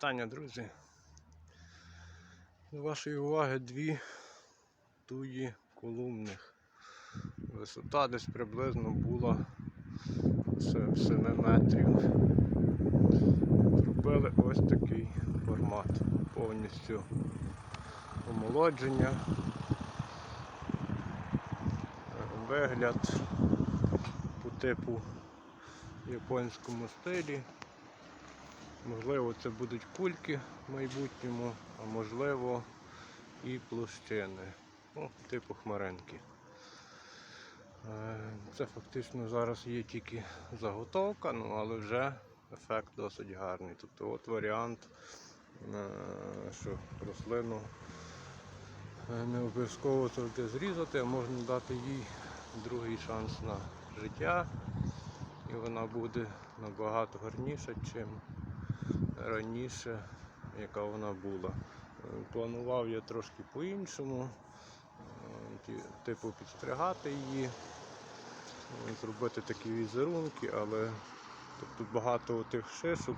вітання, друзі. До вашої уваги дві туї колумних. Висота десь приблизно була 7 метрів. Зробили ось такий формат. Повністю омолодження. Вигляд по типу японському стилі. Можливо, це будуть кульки в майбутньому, а можливо і площини. Ну, типу хмаринки. Е, Це фактично зараз є тільки заготовка, ну але вже ефект досить гарний. Тобто от варіант, е, що рослину е, не обов'язково завжди зрізати, а можна дати їй другий шанс на життя. І вона буде набагато гарніша, чим раніше, яка вона була. Е, Планував я трошки по-іншому, е, типу підстригати її, е, зробити такі візерунки, але тут багато тих шишок.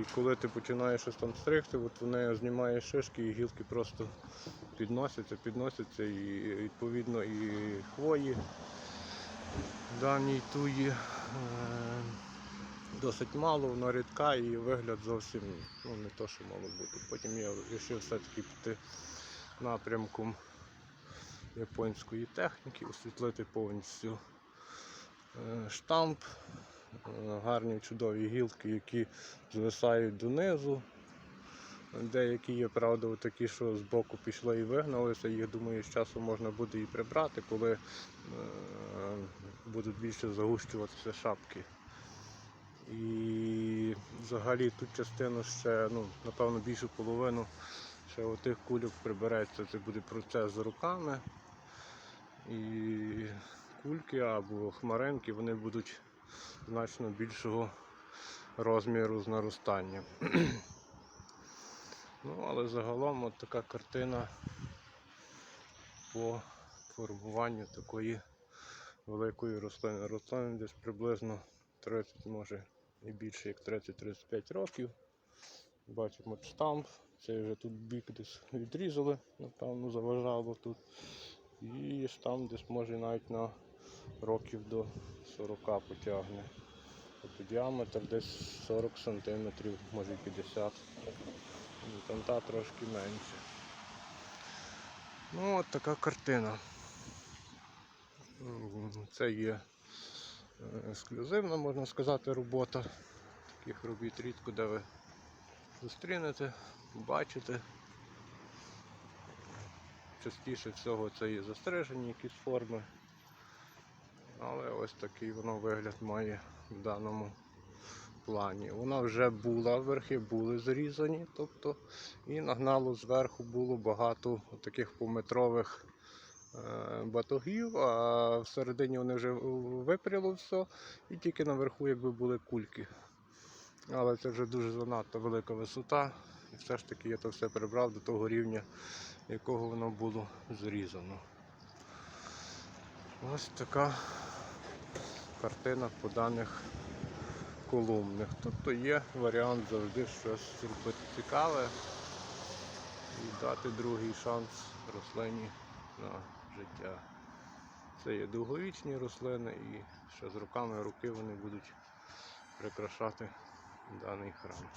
І коли ти починаєш щось там стригти, от вони знімаєш шишки і гілки просто підносяться, підносяться і відповідно і хвої даній туї досить мало, вона рідка і вигляд зовсім ну, не то, що мало бути. Потім я вирішив все-таки піти напрямком японської техніки, освітлити повністю е, штамп, е, гарні чудові гілки, які звисають донизу. Деякі є, правда, такі, що з боку пішли і вигналися. Їх думаю, з часом можна буде і прибрати, коли е, будуть більше загущуватися шапки. І взагалі тут частину ще, ну, напевно, більшу половину ще отих кульок прибереться. Це буде процес з руками. І кульки або хмаринки вони будуть значно більшого розміру з наростанням. Ну, але загалом от така картина по формуванню такої великої рослини. Рослини десь приблизно 30, може і більше як 30-35 років. Бачимо штамп. Це вже тут бік десь відрізали, напевно, заважало тут. І штамп десь може навіть на років до 40 потягне. Тобто діаметр десь 40 см, може 50 і Там та трошки менше. Ну от така картина. Це є ексклюзивна, можна сказати, робота. Таких робіт рідко де ви зустрінете, бачите. Частіше всього це є застрижені якісь форми. Але ось такий воно вигляд має в даному плані. Вона вже була, верхи були зрізані, тобто і нагнало зверху було багато таких пометрових батогів, а всередині вони вже випряло все, і тільки наверху якби були кульки. Але це вже дуже занадто велика висота. І все ж таки я то все прибрав до того рівня, якого воно було зрізано. Ось така картина по даних колумних. Тобто є варіант завжди щось зробити цікаве і дати другий шанс рослині на життя. Це є довговічні рослини і ще з руками руки вони будуть прикрашати даний храм.